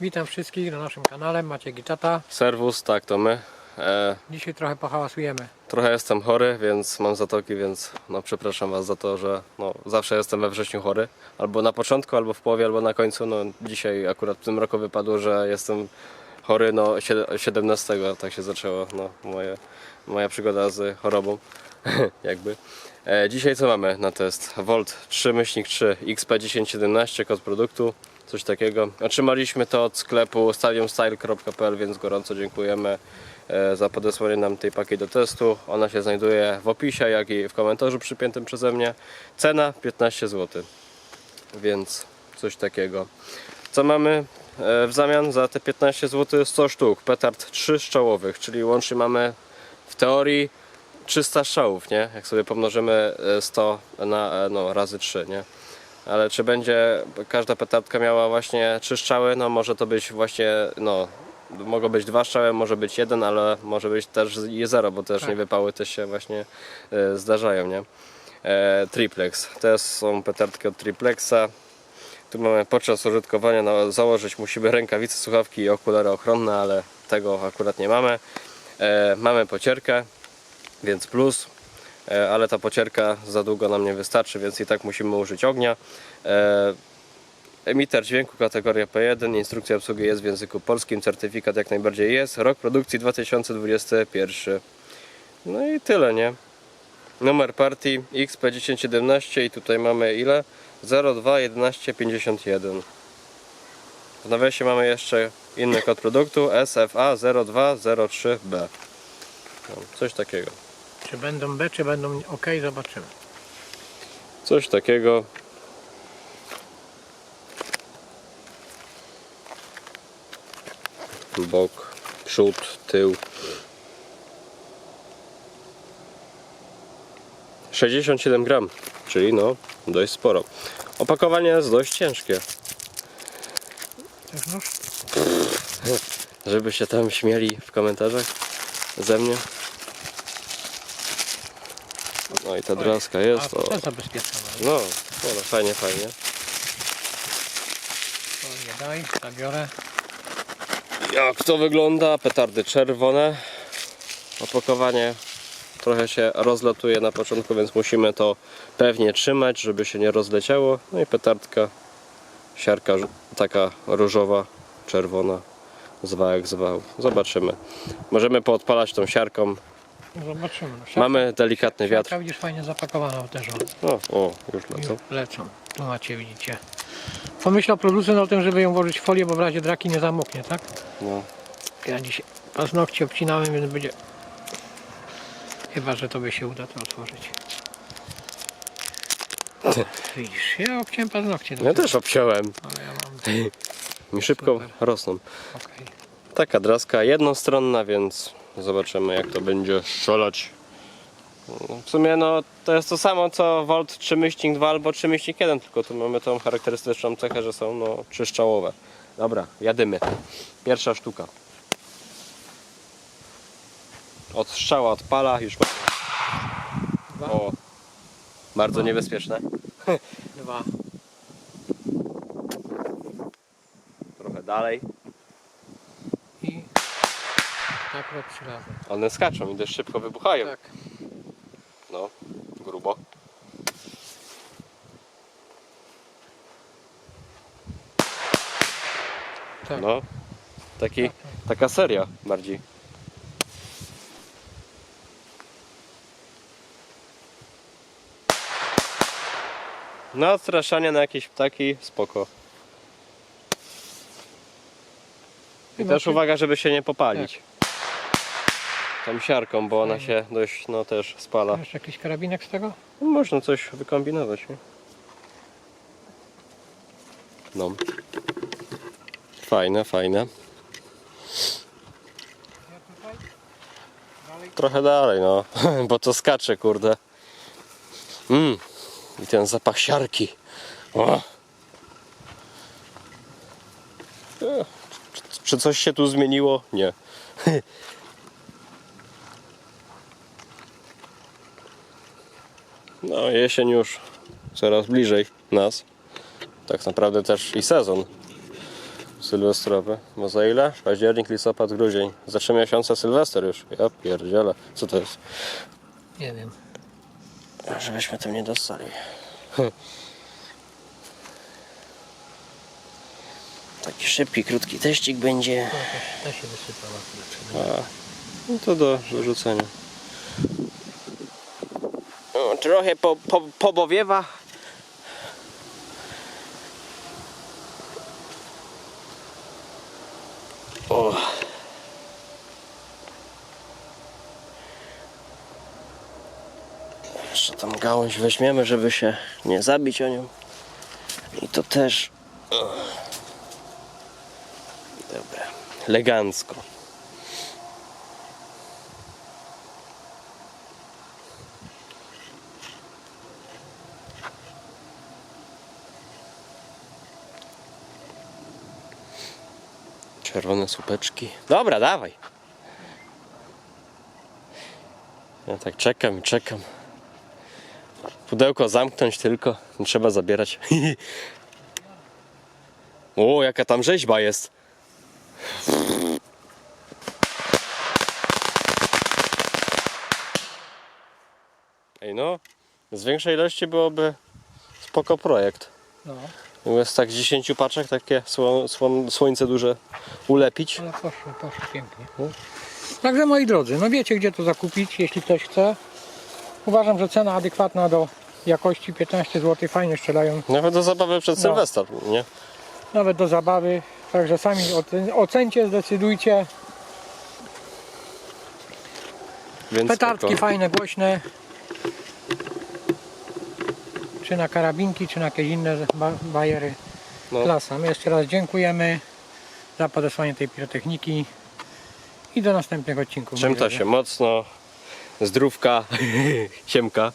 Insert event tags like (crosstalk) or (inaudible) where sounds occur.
Witam wszystkich na naszym kanale, Maciek Giczata. Serwus, tak to my. E, Dzisiaj trochę pohałasujemy. trochę jestem chory, więc mam zatoki, więc no, przepraszam Was za to, że no, zawsze jestem we wrześniu chory. Albo na początku, albo w połowie, albo na końcu. No, dzisiaj akurat w tym roku wypadło, że jestem chory no, sied- 17, tak się zaczęła no, moje, moja przygoda z chorobą. (laughs) jakby. E, dzisiaj co mamy na test? Volt 3 myślnik 3 XP1017 kod produktu, coś takiego. Otrzymaliśmy to od sklepu stadiumstyle.pl, więc gorąco dziękujemy e, za podesłanie nam tej paki do testu. Ona się znajduje w opisie, jak i w komentarzu przypiętym przeze mnie. Cena 15 zł, więc coś takiego. Co mamy e, w zamian za te 15 zł? 100 sztuk, petard 3 strzałowych, czyli łącznie mamy w teorii 300 strzałów, nie? Jak sobie pomnożymy e, 100 na, e, no, razy 3, nie? Ale czy będzie każda petardka miała właśnie 3 strzały? No może to być właśnie, no mogą być dwa strzały, może być jeden, ale może być też i zero, bo też Tak. niewypały też się właśnie e, zdarzają, nie? E, triplex. To są petardki od triplexa. Tu mamy podczas użytkowania no, założyć musimy rękawice, słuchawki i okulary ochronne, ale tego akurat nie mamy. E, mamy pocierkę, więc plus, ale ta pocierka za długo nam nie wystarczy, więc i tak musimy użyć ognia. E, Emiter dźwięku kategoria P1, instrukcja obsługi jest w języku polskim, certyfikat jak najbardziej jest, rok produkcji 2021. No i tyle, nie? Numer partii XP1017 i tutaj mamy ile? 021151. W nawiasie mamy jeszcze inny kod produktu SFA0203B. No, coś takiego. Czy będą B, czy będą OK, zobaczymy. Coś takiego. Bok, przód, tył. 67 gram, czyli no dość sporo. Opakowanie jest dość ciężkie. Żeby się tam śmieli w komentarzach ze mnie. No i ta draska jest. A, to zabezpieczone. no, no, fajnie, fajnie. To nie daj, zabiorę. Jak to wygląda? Petardy czerwone. Opakowanie trochę się rozlatuje na początku, więc musimy to pewnie trzymać, żeby się nie rozleciało. No i petardka, siarka taka różowa, czerwona, zwał jak zwał. Zobaczymy. Możemy poodpalać tą siarką. Zobaczymy. No, siatka- Mamy delikatny wiatr. siatka widzisz fajnie zapakowana też. o. O, o już lecą. Lecą. Tu macie, widzicie. Pomyślał producent o tym, żeby ją włożyć w folię, bo w razie draki nie zamoknie, tak? No. Ja dzisiaj paznokcie obcinałem, więc będzie... Chyba, że tobie się uda to otworzyć. Widzisz, ja obciąłem paznokcie. Ja dopiero, też obciąłem. Ale ja mam... (laughs) Mi szybko Super. rosną. Okej. Taka draska jednostronna, więc zobaczymy jak to będzie strzelać. W sumie no to jest to samo co Volt 3 myślnik 2 albo 3 myślnik 1, tylko tu mamy tą charakterystyczną cechę, że są no czyszczałowe. Dobra, jadymy. Pierwsza sztuka. Od strzała odpala, już ma... Dwa. O, bardzo niebezpieczne. Dwa. Trochę dalej. I... Tak. One skaczą i dość szybko wybuchają. Tak. No, grubo. Tak. No, taki, taka seria bardziej. No, odstraszanie na jakieś ptaki, spoko. I też uwaga, żeby się nie popalić. Tą siarką, bo ona się dość, no też spala. Jeszcze jakiś karabinek z tego? No, Można coś wykombinować, nie? No. Fajne, fajne. Trochę dalej, no. (laughs) Bo to skacze, kurde. Mmm. I ten zapach siarki. O. Czy coś się tu zmieniło? Nie. (laughs) No, jesień już coraz bliżej nas. Tak naprawdę też i sezon. Sylwestrowy. Bo za ile? Październik, listopad, grudzień. Za trzy miesiące Sylwester już. Ja pierdzielę. Co to jest? Nie wiem. Żebyśmy tym nie dostali. (laughs) Taki szybki, krótki teścik będzie. To, to, to się wysypało. kurczę. A, no to do wyrzucenia. Trochę po, po, pobowiewa. O. Jeszcze tam gałąź weźmiemy, żeby się nie zabić o nią. I to też. Dobra, elegancko. Czerwone słupeczki. Dobra, dawaj. Ja tak czekam i czekam. Pudełko zamknąć tylko. Nie trzeba zabierać. (laughs) o, jaka tam rzeźba jest. Ej no, z większej ilości byłoby spoko projekt. No, Jest tak z 10 paczek takie sło, sło, słońce duże ulepić. ale poszło, poszło pięknie. Także moi drodzy, no wiecie gdzie to zakupić, jeśli ktoś chce. Uważam, że cena adekwatna do jakości 15 zł, fajnie strzelają, Nawet do zabawy przed No. Sylwester, nie? nawet do zabawy. Także sami ocen- ocencie, zdecydujcie. Więc Petardki spoko. fajne, głośne. Czy na karabinki, czy na jakieś inne ba- bajery. No. Klasa. My jeszcze raz dziękujemy za podesłanie tej pirotechniki. I do następnych odcinków. Czym to się mocno, zdrówka, (laughs) siemka.